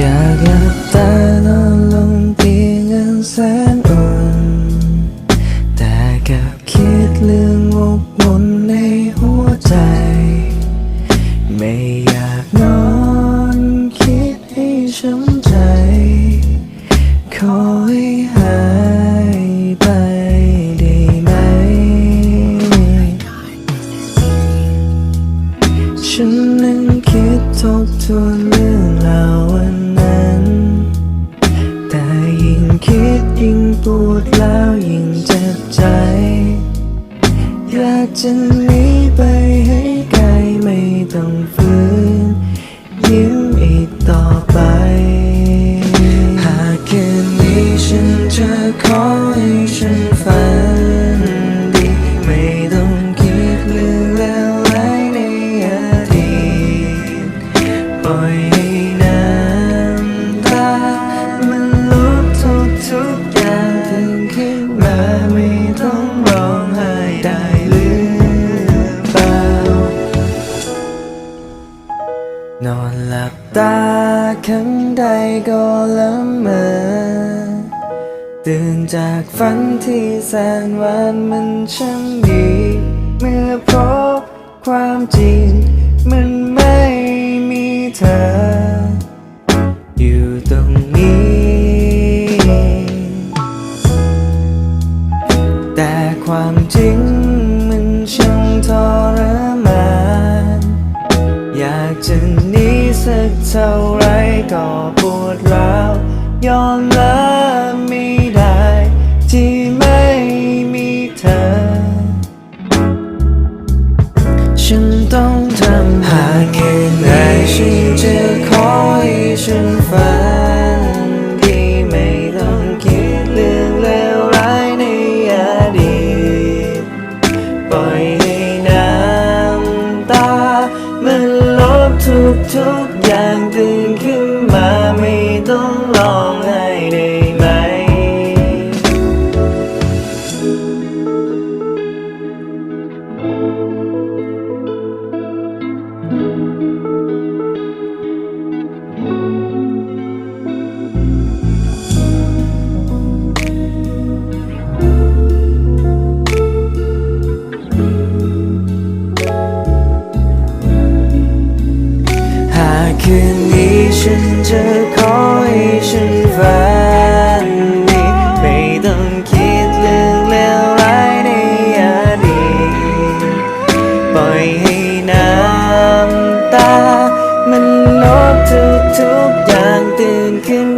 อยากหลับตานอนลงเตียงแสนอ่อนแต่กับคิดเรื่องวกวนในหัวใจ ไม่อยากนอนคิดให้ช้ำใจ ขอให้หายไปได้ไหม ฉันนั้นคิดทบทวนเรื่องราววัน พูดแล้วยิ่งเจ็บใจ อยากจะหนีไปให้ไกลไม่ต้องฝืน ยิ้มอีกต่อไป หากแค่นี้ฉันจะขอให้ฉันฝันดี ไม่ต้องคิดเรื่องแล้วรในอดีตปล่อย นอนหลับตาครั้งใดก็ละเมอตื่นจากฝันที่แสนหวานมันช่างดี เมื่อพบความจริง มันไม่มีเธอ อยู่ตรงนี้ ก็ปวดร้าวยอมรับไม่ได้ ที่ไม่มีเธอ ฉันต้องทำหากแค่ไหนฉันจะขอให้ฉันฝันดีไม่ต้องคิดเรื่องเลวร้ายในอดีตปล่อยให้น้ำตา มันลบทุกทุกอย่างตื่นขึ้น องร้องไห้ได้ไหม หากคืนนี้ฉันจะขอ ฉันฝันดีไม่ต้องคิดเรื่องเลวร้ายในอดีตปล่อยให้น้ำตา มันลบทุกทุกๆอย่างตื่นขึ้น